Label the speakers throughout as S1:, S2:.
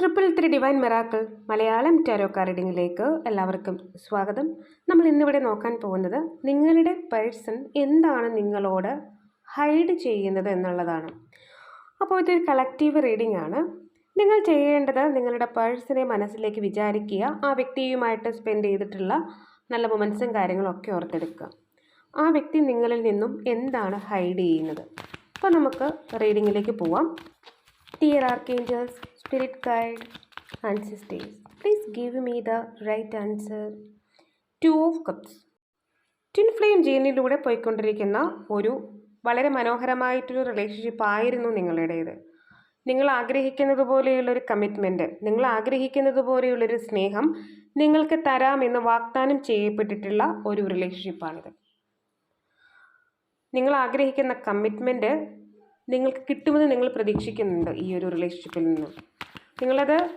S1: Triple three divine miracle Malayalam tarot റീഡിങ്ങിലേക്ക് എല്ലാവർക്കും സ്വാഗതം. നമ്മൾ ഇന്നിവിടെ നോക്കാൻ പോകുന്നത് നിങ്ങളുടെ പേഴ്സൺ എന്താണ് നിങ്ങളോട് ഹൈഡ് ചെയ്യുന്നത് എന്നുള്ളതാണ്. അപ്പോൾ ഇതൊരു കളക്റ്റീവ് റീഡിംഗ് ആണ്. നിങ്ങൾ ചെയ്യേണ്ടത് നിങ്ങളുടെ പേഴ്സണെ മനസ്സിലേക്ക് വിചാരിക്കുക ആ വ്യക്തിയുമായിട്ട് സ്പെൻഡ് ചെയ്തിട്ടുള്ള നല്ല മൊമെൻസും കാര്യങ്ങളും ഒക്കെ ഓർത്തെടുക്കുക. ആ വ്യക്തി നിങ്ങളിൽ നിന്നും എന്താണ് ഹൈഡ് ചെയ്യുന്നത്? അപ്പോൾ നമുക്ക് റീഡിങ്ങിലേക്ക് പോവാം. Dear archangels, spirit guide, ancestors, please give me the right answer. Two of cups twin flame ജീനിലൂടെ പോയിക്കൊണ്ടിരിക്കുന്ന ഒരു വളരെ മനോഹരമായിട്ടൊരു റിലേഷൻഷിപ്പ് ആയിരുന്നു നിങ്ങളുടേത്. നിങ്ങൾ ആഗ്രഹിക്കുന്നത് പോലെയുള്ളൊരു കമ്മിറ്റ്മെന്റ് നിങ്ങൾ ആഗ്രഹിക്കുന്നത് പോലെയുള്ളൊരു സ്നേഹം നിങ്ങൾക്ക് തരാമെന്ന് വാഗ്ദാനം ചെയ്യപ്പെട്ടിട്ടുള്ള ഒരു റിലേഷൻഷിപ്പാണിത് നിങ്ങൾ ആഗ്രഹിക്കുന്ന കമ്മിറ്റ്മെന്റ് നിങ്ങൾക്ക് കിട്ടുമെന്ന് നിങ്ങൾ പ്രതീക്ഷിക്കുന്നുണ്ട് ഈ ഒരു റിലേഷൻഷിപ്പിൽ നിന്ന്. നിങ്ങളത്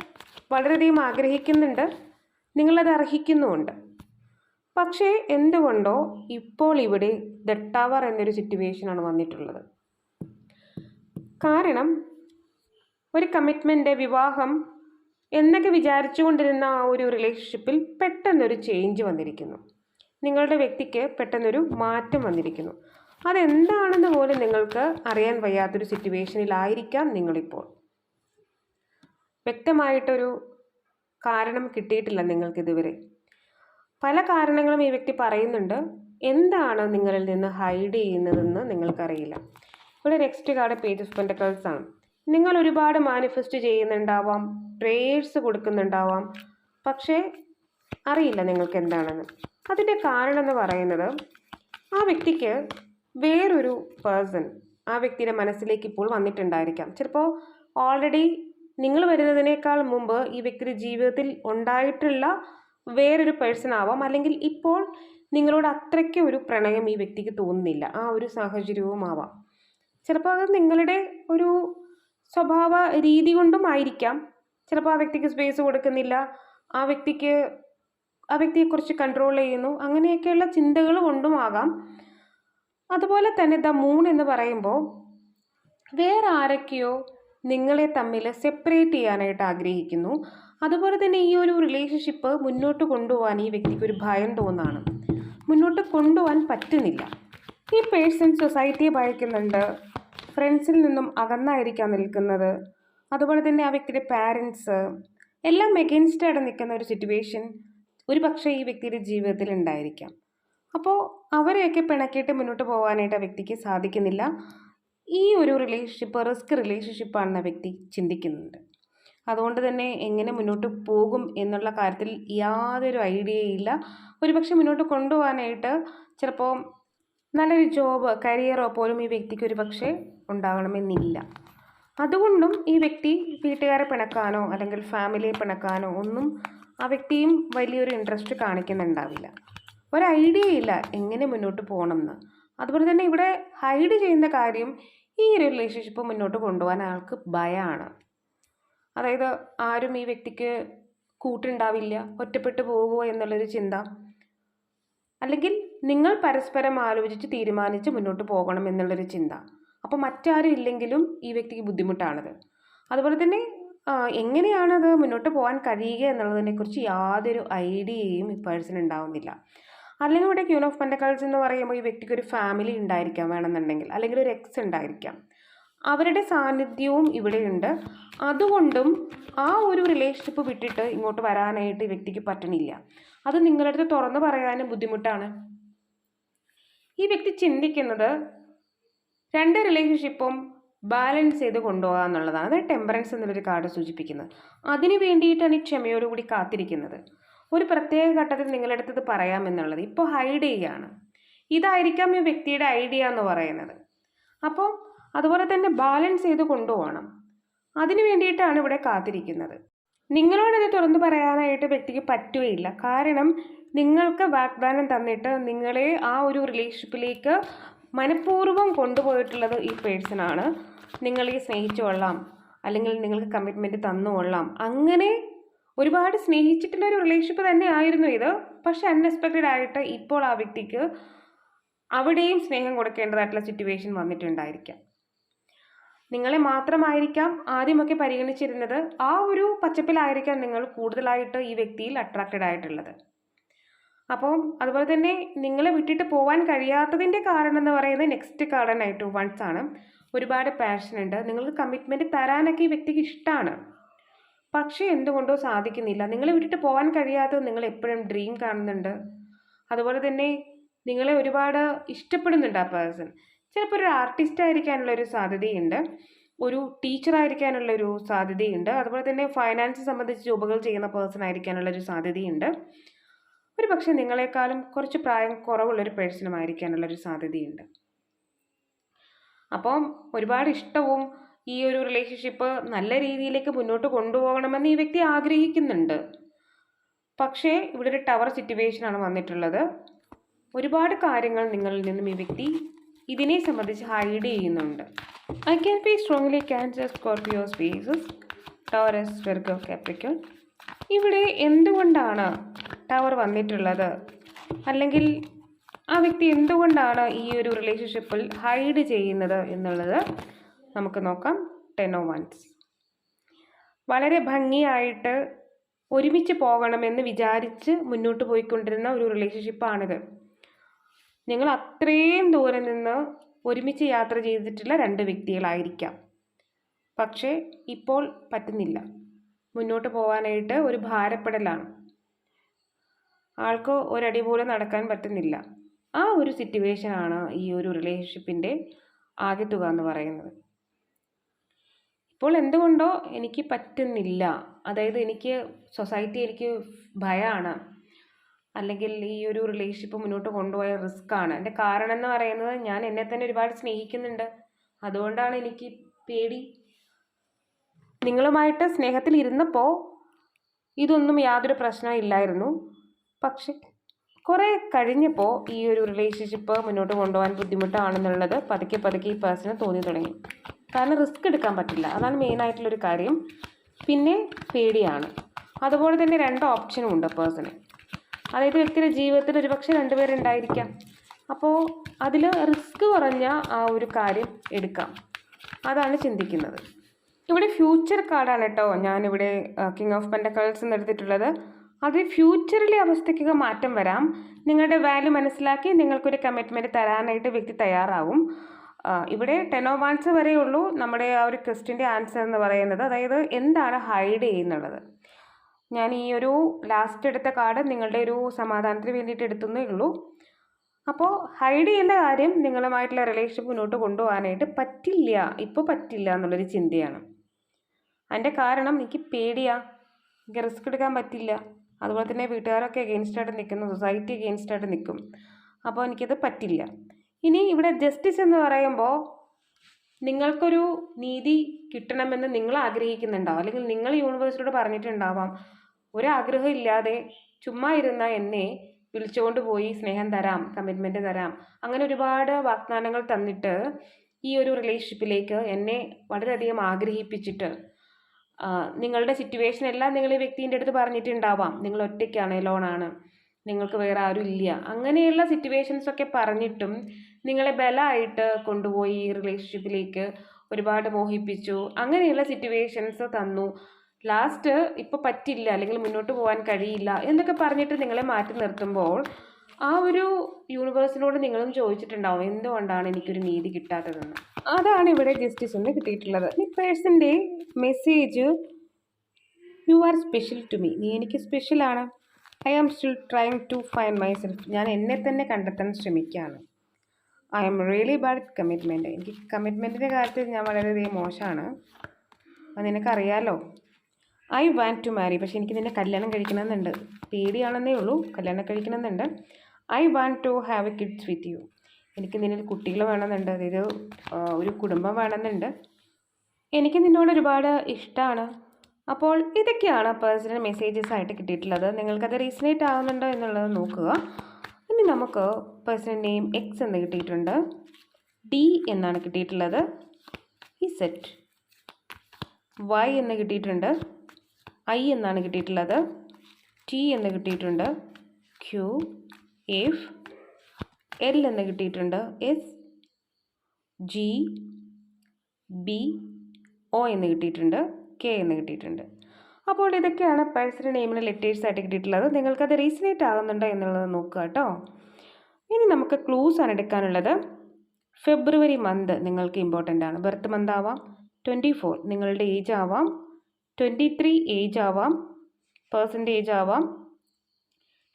S1: വളരെയധികം ആഗ്രഹിക്കുന്നുണ്ട്. നിങ്ങളത് അർഹിക്കുന്നുമുണ്ട്. പക്ഷേ എന്തുകൊണ്ടോ ഇപ്പോൾ ഇവിടെ ദ ടവർ എന്നൊരു സിറ്റുവേഷനാണ് വന്നിട്ടുള്ളത്. കാരണം ഒരു കമ്മിറ്റ്മെന്റ് വിവാഹം എന്നൊക്കെ വിചാരിച്ചുകൊണ്ടിരുന്ന ആ ഒരു റിലേഷൻഷിപ്പിൽ പെട്ടെന്നൊരു ചേഞ്ച് വന്നിരിക്കുന്നു. നിങ്ങളുടെ വ്യക്തിക്ക് പെട്ടെന്നൊരു മാറ്റം വന്നിരിക്കുന്നു. അതെന്താണെന്ന് പോലും നിങ്ങൾക്ക് അറിയാൻ വയ്യാത്തൊരു സിറ്റുവേഷനിലായിരിക്കാം നിങ്ങളിപ്പോൾ. വ്യക്തമായിട്ടൊരു കാരണം കിട്ടിയിട്ടില്ല നിങ്ങൾക്കിതുവരെ. പല കാരണങ്ങളും ഈ വ്യക്തി പറയുന്നുണ്ട്. എന്താണ് നിങ്ങളിൽ നിന്ന് ഹൈഡ് ചെയ്യുന്നതെന്ന് നിങ്ങൾക്കറിയില്ല. ഇവിടെ next card page of pentacles ആണ്. നിങ്ങൾ ഒരുപാട് മാനിഫെസ്റ്റ് ചെയ്യുന്നുണ്ടാവാം പ്രേയേഴ്സ് കൊടുക്കുന്നുണ്ടാവാം പക്ഷേ അറിയില്ല നിങ്ങൾക്ക് എന്താണെന്ന് അതിന്റെ കാരണം എന്ന് പറയുന്നത് ആ വ്യക്തിക്ക് വേറൊരു പേഴ്സൺ ആ വ്യക്തിയുടെ മനസ്സിലേക്ക് ഇപ്പോൾ വന്നിട്ടുണ്ടായിരിക്കാം. ചിലപ്പോൾ ഓൾറെഡി നിങ്ങൾ വരുന്നതിനേക്കാൾ മുമ്പ് ഈ വ്യക്തിയുടെ ജീവിതത്തിൽ ഉണ്ടായിട്ടുള്ള വേറൊരു പേഴ്സൺ ആവാം. അല്ലെങ്കിൽ ഇപ്പോൾ നിങ്ങളോട് അത്രയ്ക്ക് ഒരു പ്രണയം ഈ വ്യക്തിക്ക് തോന്നുന്നില്ല. ആ ഒരു സാഹചര്യവും ആവാം. ചിലപ്പോൾ അത് നിങ്ങളുടെ ഒരു സ്വഭാവ രീതി കൊണ്ടും ആയിരിക്കാം. ചിലപ്പോൾ ആ വ്യക്തിക്ക് സ്പേസ് കൊടുക്കുന്നില്ല. ആ വ്യക്തിക്ക് ആ വ്യക്തിയെക്കുറിച്ച് കൺട്രോൾ ചെയ്യുന്നു. അങ്ങനെയൊക്കെയുള്ള ചിന്തകൾ കൊണ്ടും ആകാം. അതുപോലെ തന്നെ ദ മൂൺ എന്ന് പറയുമ്പോൾ വേറെ ആരൊക്കെയോ നിങ്ങളെ തമ്മിൽ സെപ്പറേറ്റ് ചെയ്യാനായിട്ട് ആഗ്രഹിക്കുന്നു. അതുപോലെ തന്നെ ഈ ഒരു റിലേഷൻഷിപ്പ് മുന്നോട്ട് കൊണ്ടുപോകാൻ ഈ വ്യക്തിക്ക് ഒരു ഭയം തോന്നാണ്. മുന്നോട്ട് കൊണ്ടുപോകാൻ പറ്റുന്നില്ല. ഈ പേഴ്സൺ സൊസൈറ്റിയെ ഭയക്കുന്നുണ്ട്. ഫ്രണ്ട്സിൽ നിന്നും അകന്നായിരിക്കാൻ നിൽക്കുന്നത്. അതുപോലെ തന്നെ ആ വ്യക്തിയുടെ പാരൻസ് എല്ലാം എഗെയിൻസ്റ്റായിട്ട് നിൽക്കുന്ന ഒരു സിറ്റുവേഷൻ ഒരു പക്ഷേ ഈ വ്യക്തിയുടെ ജീവിതത്തിൽ ഉണ്ടായിരിക്കാം. അപ്പോൾ അവരെയൊക്കെ പിണക്കിയിട്ട് മുന്നോട്ട് പോകാനായിട്ട് ആ വ്യക്തിക്ക് സാധിക്കുന്നില്ല. ഈ ഒരു റിലേഷൻഷിപ്പ് റിസ്ക് റിലേഷൻഷിപ്പാണെന്ന് ആ വ്യക്തി ചിന്തിക്കുന്നുണ്ട്. അതുകൊണ്ട് തന്നെ എങ്ങനെ മുന്നോട്ട് പോകും എന്നുള്ള കാര്യത്തിൽ യാതൊരു ഐഡിയയില്ല ഒരുപക്ഷെ മുന്നോട്ട് കൊണ്ടുപോകാനായിട്ട് ചിലപ്പോൾ നല്ലൊരു ജോബ് കരിയറോ പോലും ഈ വ്യക്തിക്ക് ഒരു പക്ഷേ ഉണ്ടാകണമെന്നില്ല. അതുകൊണ്ടും ഈ വ്യക്തി വീട്ടുകാരെ പിണക്കാനോ അല്ലെങ്കിൽ ഫാമിലിയെ പിണക്കാനോ ഒന്നും ആ വ്യക്തിയും വലിയൊരു ഇൻട്രസ്റ്റ് കാണിക്കുന്നുണ്ടാവില്ല. ഒരു ഐഡിയ ഇല്ല എങ്ങനെ മുന്നോട്ട് പോകണം എന്ന് അതുപോലെ തന്നെ ഇവിടെ ഹൈഡ് ചെയ്യുന്ന കാര്യം ഈ റിലേഷൻഷിപ്പ് മുന്നോട്ട് കൊണ്ടുപോകാൻ ആൾക്ക് ഭയമാണ് അതായത് ആരും ഈ വ്യക്തിക്ക് കൂട്ടുണ്ടാവില്ല ഒറ്റപ്പെട്ടു പോകുമോ എന്നുള്ളൊരു ചിന്ത. അല്ലെങ്കിൽ നിങ്ങൾ പരസ്പരം ആലോചിച്ച് തീരുമാനിച്ച് മുന്നോട്ട് പോകണം എന്നുള്ളൊരു ചിന്ത. അപ്പോൾ മറ്റാരും ഇല്ലെങ്കിലും ഈ വ്യക്തിക്ക് ബുദ്ധിമുട്ടാണത്. അതുപോലെ തന്നെ എങ്ങനെയാണത് മുന്നോട്ട് പോകാൻ കഴിയുക എന്നുള്ളതിനെക്കുറിച്ച് യാതൊരു ഐഡിയയും ഈ പേഴ്സൺ ഉണ്ടാവുന്നില്ല. അല്ലെങ്കിൽ ഇവിടെ ക്യൂൻ ഓഫ് പെൻഡക്കൾസ് എന്ന് പറയുമ്പോൾ ഈ വ്യക്തിക്ക് ഒരു ഫാമിലി ഉണ്ടായിരിക്കാം വേണമെന്നുണ്ടെങ്കിൽ അല്ലെങ്കിൽ ഒരു എക്സ് ഉണ്ടായിരിക്കാം. അവരുടെ സാന്നിധ്യവും ഇവിടെയുണ്ട്. അതുകൊണ്ടും ആ ഒരു റിലേഷൻഷിപ്പ് വിട്ടിട്ട് ഇങ്ങോട്ട് വരാനായിട്ട് ഈ വ്യക്തിക്ക് പറ്റണില്ല. അത് നിങ്ങളുടെ അടുത്ത് തുറന്നു പറയാനും ബുദ്ധിമുട്ടാണ്. ഈ വ്യക്തി ചിന്തിക്കുന്നത് രണ്ട് റിലേഷൻഷിപ്പും ബാലൻസ് ചെയ്ത് കൊണ്ടുപോകുക എന്നുള്ളതാണ്. അത് ടെമ്പറൻസ് എന്നുള്ളൊരു കാർഡ് സൂചിപ്പിക്കുന്നത്. അതിന് വേണ്ടിയിട്ടാണ് ഈ ക്ഷമയോടുകൂടി കാത്തിരിക്കുന്നത്. ഒരു പ്രത്യേക ഘട്ടത്തിൽ നിങ്ങളുടെ അടുത്ത് ഇത് പറയാമെന്നുള്ളത് ഇപ്പോൾ ഹൈഡ് ചെയ്യുകയാണ് ഇതായിരിക്കാം ഈ വ്യക്തിയുടെ ഐഡിയ എന്ന് പറയുന്നത്. അപ്പോൾ അതുപോലെ തന്നെ ബാലൻസ് ചെയ്ത് കൊണ്ടുപോകണം. അതിനു വേണ്ടിയിട്ടാണ് ഇവിടെ കാത്തിരിക്കുന്നത്. നിങ്ങളോടത് തുറന്നു പറയാനായിട്ട് വ്യക്തിക്ക് പറ്റുകയില്ല. കാരണം നിങ്ങൾക്ക് വാഗ്ദാനം തന്നിട്ട് നിങ്ങളെ ആ ഒരു റിലേഷൻഷിപ്പിലേക്ക് മനഃപൂർവം കൊണ്ടുപോയിട്ടുള്ളത് ഈ പേഴ്സണാണ് നിങ്ങളെ സ്നേഹിച്ചുകൊള്ളാം. അല്ലെങ്കിൽ നിങ്ങൾക്ക് കമ്മിറ്റ്മെന്റ് തന്നുകൊള്ളാം. അങ്ങനെ ഒരുപാട് സ്നേഹിച്ചിട്ടുള്ള ഒരു റിലേഷൻഷിപ്പ് തന്നെ ആയിരുന്നു ഇത്. പക്ഷെ അൺഎക്സ്പെക്റ്റഡ് ആയിട്ട് ഇപ്പോൾ ആ വ്യക്തിക്ക് അവിടെയും സ്നേഹം കൊടുക്കേണ്ടതായിട്ടുള്ള സിറ്റുവേഷൻ വന്നിട്ടുണ്ടായിരിക്കാം. നിങ്ങളെ മാത്രമായിരിക്കാം ആദ്യമൊക്കെ പരിഗണിച്ചിരുന്നത്. ആ ഒരു പച്ചപ്പിലായിരിക്കാം നിങ്ങൾ കൂടുതലായിട്ട് ഈ വ്യക്തിയിൽ അട്രാക്റ്റഡ് ആയിട്ടുള്ളത്. അപ്പം അതുപോലെ തന്നെ നിങ്ങളെ വിട്ടിട്ട് പോകാൻ കഴിയാത്തതിന്റെ കാരണം എന്ന് പറയുന്നത് നെക്സ്റ്റ് കാർഡൻ ആയിട്ട് വൺസ് ആണ്. ഒരുപാട് പാഷൻ ഉണ്ട്. നിങ്ങൾക്ക് കമ്മിറ്റ്മെന്റ് തരാനൊക്കെ ഈ വ്യക്തിക്ക് ഇഷ്ടമാണ് പക്ഷേ എന്തുകൊണ്ടോ സാധിക്കുന്നില്ല. നിങ്ങളെ വിട്ടിട്ട് പോകാൻ കഴിയാത്തത് നിങ്ങൾ എപ്പോഴും ഡ്രീം കാണുന്നുണ്ട്. അതുപോലെ തന്നെ നിങ്ങളെ ഒരുപാട് ഇഷ്ടപ്പെടുന്നുണ്ട് ആ പേഴ്സൺ ചിലപ്പോൾ ഒരു ആർട്ടിസ്റ്റ് ആയിരിക്കാനുള്ള ഒരു സാധ്യതയുണ്ട്. ഒരു ടീച്ചർ ആയിരിക്കാനുള്ള ഒരു സാധ്യതയുണ്ട്. അതുപോലെ തന്നെ ഫൈനാൻസ് സംബന്ധിച്ച് ജോബുകൾ ചെയ്യുന്ന പേഴ്സൺ ആയിരിക്കാനുള്ള ഒരു സാധ്യതയുണ്ട്. ഒരു പക്ഷേ നിങ്ങളെക്കാളും കുറച്ച് പ്രായം കുറവുള്ളൊരു പേഴ്സണും ആയിരിക്കാനുള്ളൊരു സാധ്യതയുണ്ട്. അപ്പം ഒരുപാട് ഇഷ്ടവും ഈ ഒരു റിലേഷൻഷിപ്പ് നല്ല രീതിയിലേക്ക് മുന്നോട്ട് കൊണ്ടുപോകണമെന്ന് ഈ വ്യക്തി ആഗ്രഹിക്കുന്നുണ്ട്. പക്ഷേ ഇവിടെ ഒരു ടവർ സിറ്റുവേഷനാണ് വന്നിട്ടുള്ളത്. ഒരുപാട് കാര്യങ്ങൾ നിങ്ങളിൽ നിന്നും ഈ വ്യക്തി ഇതിനെ സംബന്ധിച്ച് ഹൈഡ് ചെയ്യുന്നുണ്ട്. I can be strongly Cancer Scorpio Pisces Virgo Capricorn ഇവിടെ എന്തുകൊണ്ടാണ് ടവർ വന്നിട്ടുള്ളത്? അല്ലെങ്കിൽ ആ വ്യക്തി എന്തുകൊണ്ടാണ് ഈ ഒരു റിലേഷൻഷിപ്പിൽ ഹൈഡ് ചെയ്യുന്നത് എന്നുള്ളത് നമുക്ക് നോക്കാം. ടെൻ ഓ വൺസ് വളരെ ഭംഗിയായിട്ട് ഒരുമിച്ച് പോകണമെന്ന് വിചാരിച്ച് മുന്നോട്ട് പോയിക്കൊണ്ടിരുന്ന ഒരു റിലേഷൻഷിപ്പാണിത് നിങ്ങൾ അത്രയും ദൂരെ നിന്ന് ഒരുമിച്ച് യാത്ര ചെയ്തിട്ടുള്ള രണ്ട് വ്യക്തികളായിരിക്കാം. പക്ഷേ ഇപ്പോൾ പറ്റുന്നില്ല. മുന്നോട്ട് പോകാനായിട്ട് ഒരു ഭാരപ്പെടലാണ്. ആൾക്ക് ഒരടി പോലും നടക്കാൻ പറ്റുന്നില്ല. ആ ഒരു സിറ്റുവേഷനാണ് ഈ ഒരു റിലേഷൻഷിപ്പിന്റെ ആകെ തുക എന്ന് പറയുന്നത്. ഇപ്പോൾ എന്തുകൊണ്ടോ എനിക്ക് പറ്റുന്നില്ല. അതായത് എനിക്ക് സൊസൈറ്റി എനിക്ക് ഭയമാണ് അല്ലെങ്കിൽ ഈ ഒരു റിലേഷൻഷിപ്പ് മുന്നോട്ട് കൊണ്ടുപോയ റിസ്ക് ആണ്. എന്റെ കാരണം എന്ന് പറയുന്നത് ഞാൻ എന്നെ തന്നെ ഒരുപാട് സ്നേഹിക്കുന്നുണ്ട്. അതുകൊണ്ടാണ് എനിക്ക് പേടി. നിങ്ങളുമായിട്ട് സ്നേഹത്തിൽ ഇരുന്നപ്പോൾ ഇതൊന്നും യാതൊരു പ്രശ്നമില്ലായിരുന്നു പക്ഷേ പക്ഷെ കുറേ കഴിഞ്ഞപ്പോൾ ഈ ഒരു റിലേഷൻഷിപ്പ് മുന്നോട്ട് കൊണ്ടുപോകാൻ ബുദ്ധിമുട്ടാണെന്നുള്ളത് പതുക്കെ പതുക്കെ ഈ പേഴ്സണ് തോന്നി തുടങ്ങി. കാരണം റിസ്ക് എടുക്കാൻ പറ്റില്ല. അതാണ് മെയിനായിട്ടുള്ളൊരു കാര്യം. പിന്നെ പേടിയാണ്. അതുപോലെ തന്നെ രണ്ട് ഓപ്ഷനും ഉണ്ട് പേഴ്സണ് അതായത് വ്യക്തിയുടെ ജീവിതത്തിൽ ഒരുപക്ഷെ രണ്ടുപേരുണ്ടായിരിക്കാം. അപ്പോൾ അതിൽ റിസ്ക് കുറഞ്ഞ ആ ഒരു കാര്യം എടുക്കാം. അതാണ് ചിന്തിക്കുന്നത്. ഇവിടെ ഫ്യൂച്ചർ കാർഡാണ് കേട്ടോ ഞാനിവിടെ കിങ് ഓഫ് പെൻഡക്കൾസ് എന്ന് എടുത്തിട്ടുള്ളത്. അത് ഫ്യൂച്ചറിലെ അവസ്ഥയ്ക്കൊക്കെ മാറ്റം വരാം. നിങ്ങളുടെ വാല്യൂ മനസ്സിലാക്കി നിങ്ങൾക്കൊരു കമ്മിറ്റ്മെന്റ് തരാനായിട്ട് വ്യക്തി തയ്യാറാവും. ഇവിടെ ടെൻ ഓ വൺസ് വരെയുള്ളൂ നമ്മുടെ ആ ഒരു ക്വസ്റ്റിന്റെ ആൻസർ എന്ന് പറയുന്നത്. അതായത് എന്താണ് ഹൈഡ് ചെയ്യുന്നുള്ളത്? ഞാൻ ഈ ഒരു ലാസ്റ്റ് എടുത്ത കാർഡ് നിങ്ങളുടെ ഒരു സമാധാനത്തിന് വേണ്ടിയിട്ട് എടുത്തുന്നേ ഉള്ളൂ. അപ്പോൾ ഹൈഡ് ചെയ്യുന്ന കാര്യം നിങ്ങളുമായിട്ടുള്ള റിലേഷൻഷിപ്പ് മുന്നോട്ട് കൊണ്ടുപോകാനായിട്ട് പറ്റില്ല. ഇപ്പോൾ പറ്റില്ല എന്നുള്ളൊരു ചിന്തയാണ്. അതിന്റെ കാരണം എനിക്ക് പേടിയാണ് എനിക്ക് റിസ്ക് എടുക്കാൻ പറ്റില്ല. അതുപോലെ തന്നെ വീട്ടുകാരൊക്കെ ആയിട്ട് നിൽക്കുന്നു സൊസൈറ്റി ആയിട്ട് നിൽക്കും. അപ്പോൾ എനിക്കത് പറ്റില്ല. ഇനി ഇവിടെ ജസ്റ്റിസ് എന്ന് പറയുമ്പോൾ നിങ്ങൾക്കൊരു നീതി കിട്ടണമെന്ന് നിങ്ങൾ ആഗ്രഹിക്കുന്നുണ്ടാവും. അല്ലെങ്കിൽ നിങ്ങൾ യൂണിവേഴ്സിറ്റിയോട് പറഞ്ഞിട്ടുണ്ടാവാം. ഒരാഗ്രഹം ഇല്ലാതെ ചുമ്മാ ഇരുന്ന എന്നെ വിളിച്ചുകൊണ്ട് പോയി സ്നേഹം തരാം കമ്മിറ്റ്മെന്റ് തരാം. അങ്ങനെ ഒരുപാട് വാഗ്ദാനങ്ങൾ തന്നിട്ട് ഈ ഒരു റിലേഷൻഷിപ്പിലേക്ക് എന്നെ വളരെയധികം ആഗ്രഹിപ്പിച്ചിട്ട് നിങ്ങളുടെ സിറ്റുവേഷൻ എല്ലാം നിങ്ങൾ ഈ വ്യക്തിന്റെ അടുത്ത് പറഞ്ഞിട്ടുണ്ടാവാം. നിങ്ങൾ ഒറ്റയ്ക്കാണ് ലോണാണ് നിങ്ങൾക്ക് വേറെ ആരും ഇല്ല. അങ്ങനെയുള്ള സിറ്റുവേഷൻസ് ഒക്കെ പറഞ്ഞിട്ടും നിങ്ങളെ ബലമായിട്ട് കൊണ്ടുപോയി ഈ റിലേഷൻഷിപ്പിലേക്ക് ഒരുപാട് മോഹിപ്പിച്ചു. അങ്ങനെയുള്ള സിറ്റുവേഷൻസ് തന്നു. ലാസ്റ്റ് ഇപ്പോൾ പറ്റില്ല അല്ലെങ്കിൽ മുന്നോട്ട് പോകാൻ കഴിയില്ല എന്നൊക്കെ പറഞ്ഞിട്ട് നിങ്ങളെ മാറ്റി നിർത്തുമ്പോൾ ആ ഒരു യൂണിവേഴ്സിനോട് നിങ്ങളും ചോദിച്ചിട്ടുണ്ടാവും എന്തുകൊണ്ടാണ് എനിക്കൊരു നീതി കിട്ടാത്തതെന്ന്. അതാണ് ഇവിടെ ജസ്റ്റിസ് എന്ന് കിട്ടിയിട്ടുള്ളത്. ഈ പേഴ്സന്റെ message you are special to me നീ എനിക്ക് സ്പെഷ്യലാണ് I am still trying to find myself ഞാൻ എന്നെ തന്നെ കണ്ടെത്താൻ ശ്രമിക്കുകയാണ്. I am really bad commitment എനിക്ക് കമ്മിറ്റ്മെന്റിന്റെ കാര്യത്തിൽ ഞാൻ വളരെയധികം മോശമാണ്. അത് നിനക്കറിയാലോ? ഐ വാണ്ട് ടു മാരി പക്ഷേ എനിക്ക് നിന്നെ കല്യാണം കഴിക്കണമെന്നുണ്ട്. പേടിയാണെന്നേ ഉള്ളൂ. കല്യാണം കഴിക്കണമെന്നുണ്ട്. I want to have a kids with you. എനിക്ക് നിന്നിൽ കുട്ടികൾ വേണമെന്നുണ്ട്. അതായത് ഒരു കുടുംബം വേണമെന്നുണ്ട്. എനിക്ക് നിന്നോട് ഒരുപാട് ഇഷ്ടമാണ് അപ്പോൾ ഇതൊക്കെയാണ് പേഴ്സണൽ മെസ്സേജസ് ആയിട്ട് കിട്ടിയിട്ടുള്ളത്. നിങ്ങൾക്കത് റീസണേറ്റ് ആകുന്നുണ്ടോ എന്നുള്ളത് നോക്കുക. ഇനി നമുക്ക് പേഴ്സണൽ നെയിം എക്സ് എന്ന് കിട്ടിയിട്ടുണ്ട്. ഡി എന്നാണ് കിട്ടിയിട്ടുള്ളത്. ഇസെറ്റ് വൈ എന്ന് കിട്ടിയിട്ടുണ്ട്. ഐ എന്നാണ് കിട്ടിയിട്ടുള്ളത്. ടി എന്ന് കിട്ടിയിട്ടുണ്ട്. ക്യു എഫ് എൽ എന്ന് കിട്ടിയിട്ടുണ്ട്. എസ് ജി ബി ഒ എന്ന് കിട്ടിയിട്ടുണ്ട്. കെ എന്ന് കിട്ടിയിട്ടുണ്ട്. അപ്പോൾ ഇതൊക്കെയാണ് പേഴ്സണൽ നെയിമിന് ലെറ്റേഴ്സ് ആയിട്ട് കിട്ടിയിട്ടുള്ളത്. നിങ്ങൾക്കത് റീസണേറ്റ് ആകുന്നുണ്ടോ എന്നുള്ളത് നോക്കുക കേട്ടോ. ഇനി നമുക്ക് ക്ലൂസ് ആണ് എടുക്കാനുള്ളത്. ഫെബ്രുവരി മന്ത് നിങ്ങൾക്ക് ഇമ്പോർട്ടന്റ് ആണ്. ബർത്ത് മന്ത് ആവാം. ട്വന്റി ഫോർ നിങ്ങളുടെ ഏജ് ആവാം. ട്വന്റി ത്രീ ഏജ് ആവാം പേഴ്സന്റേജ് ആവാം.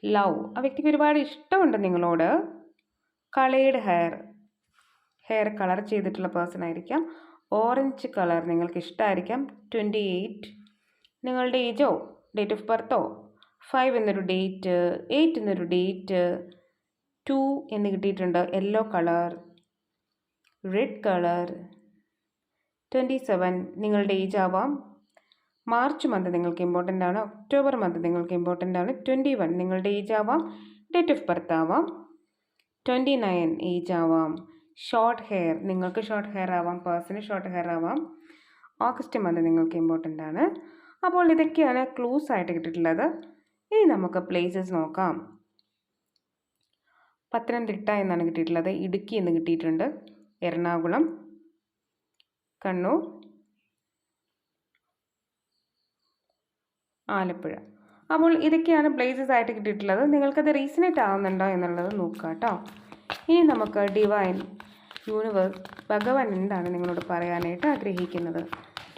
S1: ലവ് ആ വ്യക്തിക്ക് ഒരുപാട് ഇഷ്ടമുണ്ട് നിങ്ങളോട്. Coloured hair. ഹെയർ കളർ ചെയ്തിട്ടുള്ള പേഴ്സൺ ആയിരിക്കാം. ഓറഞ്ച് കളർ നിങ്ങൾക്ക് ഇഷ്ടമായിരിക്കാം ട്വന്റി എയ്റ്റ്. നിങ്ങളുടെ ഏജോ? ഡേറ്റ് ഓഫ് ബർത്തോ? ഫൈവ് എന്നൊരു ഡേറ്റ് എയ്റ്റ് എന്നൊരു ഡേറ്റ് ടു എന്ന് കിട്ടിയിട്ടുണ്ട്. Yellow colour red colour. Twenty seven. നിങ്ങളുടെ ഏജ് ആവാം. മാർച്ച് മന്ത് നിങ്ങൾക്ക് ഇമ്പോർട്ടന്റ് ആണ് ഒക്ടോബർ മന്ത് നിങ്ങൾക്ക് ഇമ്പോർട്ടന്റ് ആണ്. ട്വന്റി വൺ നിങ്ങളുടെ ഏജ് ആവാം ഡേറ്റ് ഓഫ് ബർത്ത് ആവാം. ട്വന്റി നയൻ ഏജ് ആവാം. ഷോർട്ട് ഹെയർ നിങ്ങൾക്ക് ഷോർട്ട് ഹെയർ ആവാം പേഴ്സണൽ ഷോർട്ട് ഹെയർ ആവാം. ഓഗസ്റ്റ് മന്ത് നിങ്ങൾക്ക് ഇമ്പോർട്ടന്റ് ആണ്. അപ്പോൾ ഇതൊക്കെയാണ് ക്ലൂസ് ആയിട്ട് കിട്ടിയിട്ടുള്ളത്. ഇനി നമുക്ക് പ്ലേസസ് നോക്കാം. പത്തനംതിട്ട എന്നാണ് കിട്ടിയിട്ടുള്ളത് ഇടുക്കി എന്ന് കിട്ടിയിട്ടുണ്ട് എറണാകുളം കണ്ണൂർ ആലപ്പുഴ. അപ്പോൾ ഇതൊക്കെയാണ് പ്ലേസസ് ആയിട്ട് കിട്ടിയിട്ടുള്ളത്. നിങ്ങൾക്കത് റീസണേറ്റ് ആവുന്നുണ്ടോ എന്നുള്ളത് നോക്കുക കേട്ടോ ഇനി നമുക്ക് ഡിവൈൻ യൂണിവേഴ്സ് ഭഗവാൻ എന്താണ് നിങ്ങളോട് പറയാനായിട്ട് ആഗ്രഹിക്കുന്നത്?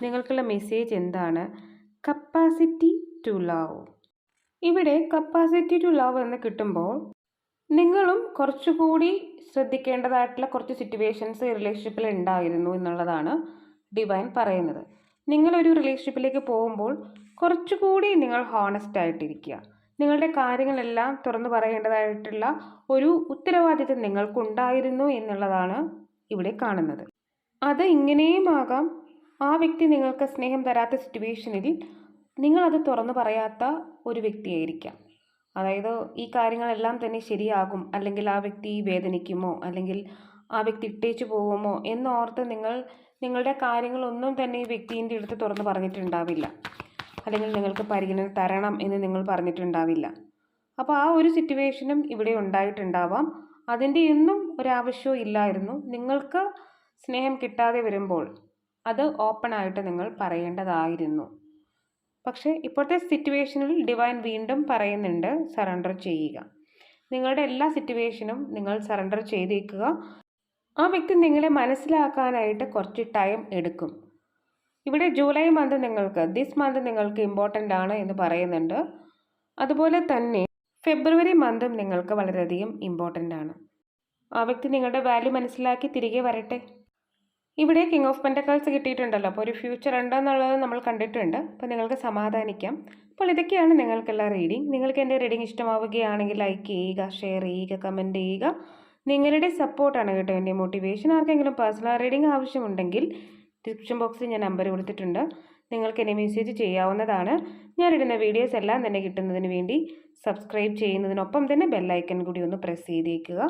S1: നിങ്ങൾക്കുള്ള മെസ്സേജ് എന്താണ്? കപ്പാസിറ്റി ടു ലവ് ഇവിടെ കപ്പാസിറ്റി ടു ലവ് എന്ന് കിട്ടുമ്പോൾ നിങ്ങളും കുറച്ചുകൂടി ശ്രദ്ധിക്കേണ്ടതായിട്ടുള്ള കുറച്ച് സിറ്റുവേഷൻസ് റിലേഷൻഷിപ്പിൽ ഉണ്ടായിരുന്നു എന്നുള്ളതാണ് ഡിവൈൻ പറയുന്നത്. നിങ്ങളൊരു റിലേഷൻഷിപ്പിലേക്ക് പോകുമ്പോൾ കുറച്ചുകൂടി നിങ്ങൾ ഹോണസ്റ്റ് ആയിട്ടിരിക്കുക. നിങ്ങളുടെ കാര്യങ്ങളെല്ലാം തുറന്നു പറയേണ്ടതായിട്ടുള്ള ഒരു ഉത്തരവാദിത്തം നിങ്ങൾക്കുണ്ടായിരുന്നു എന്നുള്ളതാണ് ഇവിടെ കാണുന്നത്. അത് ഇങ്ങനെയും ആകാം ആ വ്യക്തി നിങ്ങൾക്ക് സ്നേഹം തരാത്ത സിറ്റുവേഷനിൽ നിങ്ങളത് തുറന്നു പറയാത്ത ഒരു വ്യക്തിയായിരിക്കാം. അതായത് ഈ കാര്യങ്ങളെല്ലാം തന്നെ ശരിയാകും. അല്ലെങ്കിൽ ആ വ്യക്തി വേദനിക്കുമോ? അല്ലെങ്കിൽ ആ വ്യക്തി ഇട്ടേച്ചു പോകുമോ? എന്നോർത്ത് നിങ്ങൾ നിങ്ങളുടെ കാര്യങ്ങളൊന്നും തന്നെ ഈ വ്യക്തിന്റെ അടുത്ത് തുറന്നു പറഞ്ഞിട്ടുണ്ടാവില്ല. അല്ലെങ്കിൽ നിങ്ങൾക്ക് പരിഗണന തരണം എന്ന് നിങ്ങൾ പറഞ്ഞിട്ടുണ്ടാവില്ല. അപ്പോൾ ആ ഒരു സിറ്റുവേഷനും ഇവിടെ ഉണ്ടായിട്ടുണ്ടാവാം. അതിന്റെ ഒന്നും ഒരാവശ്യവും ഇല്ലായിരുന്നു. നിങ്ങൾക്ക് സ്നേഹം കിട്ടാതെ വരുമ്പോൾ അത് ഓപ്പണായിട്ട് നിങ്ങൾ പറയേണ്ടതായിരുന്നു. പക്ഷേ ഇപ്പോഴത്തെ സിറ്റുവേഷനിൽ ഡിവൈൻ വീണ്ടും പറയുന്നുണ്ട് സറണ്ടർ ചെയ്യുക. നിങ്ങളുടെ എല്ലാ സിറ്റുവേഷനും നിങ്ങൾ സറണ്ടർ ചെയ്തേക്കുക. ആ വ്യക്തി നിങ്ങളെ മനസ്സിലാക്കാനായിട്ട് കുറച്ച് ടൈം എടുക്കും. ഇവിടെ ജൂലൈ മന്ത് നിങ്ങൾക്ക് ദിസ് മന്ത് നിങ്ങൾക്ക് ഇമ്പോർട്ടന്റ് ആണ് എന്ന് പറയുന്നുണ്ട്. അതുപോലെ തന്നെ ഫെബ്രുവരി മന്തും നിങ്ങൾക്ക് വളരെയധികം ഇമ്പോർട്ടന്റ് ആണ്. ആ വ്യക്തി നിങ്ങളുടെ വാല്യൂ മനസ്സിലാക്കി തിരികെ വരട്ടെ. ഇവിടെ കിങ് ഓഫ് പെന്റക്കൾസ് കിട്ടിയിട്ടുണ്ടല്ലോ. അപ്പോൾ ഒരു ഫ്യൂച്ചർ ഉണ്ടെന്നുള്ളത് നമ്മൾ കണ്ടിട്ടുണ്ട്. അപ്പോൾ നിങ്ങൾക്ക് സമാധാനിക്കാം. അപ്പോൾ ഇതൊക്കെയാണ് നിങ്ങൾക്കുള്ള റീഡിംഗ് നിങ്ങൾക്ക് എന്റെ റീഡിംഗ് ഇഷ്ടമാവുകയാണെങ്കിൽ ലൈക്ക് ചെയ്യുക ഷെയർ ചെയ്യുക കമന്റ് ചെയ്യുക. നിങ്ങളുടെ സപ്പോർട്ടാണ് കേട്ടോ എന്റെ മോട്ടിവേഷൻ ആർക്കെങ്കിലും പേഴ്സണൽ റീഡിംഗ് ആവശ്യമുണ്ടെങ്കിൽ ഡിസ്ക്രിപ്ഷൻ ബോക്സിൽ ഞാൻ നമ്പർ കൊടുത്തിട്ടുണ്ട്. നിങ്ങൾക്ക് എന്നെ മെസ്സേജ് ചെയ്യാവുന്നതാണ്. ഞാനിടുന്ന വീഡിയോസ് എല്ലാം തന്നെ കിട്ടുന്നതിന് വേണ്ടി സബ്സ്ക്രൈബ് ചെയ്യുന്നതിനൊപ്പം തന്നെ ബെല്ലൈക്കൻ കൂടി ഒന്ന് പ്രസ് ചെയ്തേക്കുക.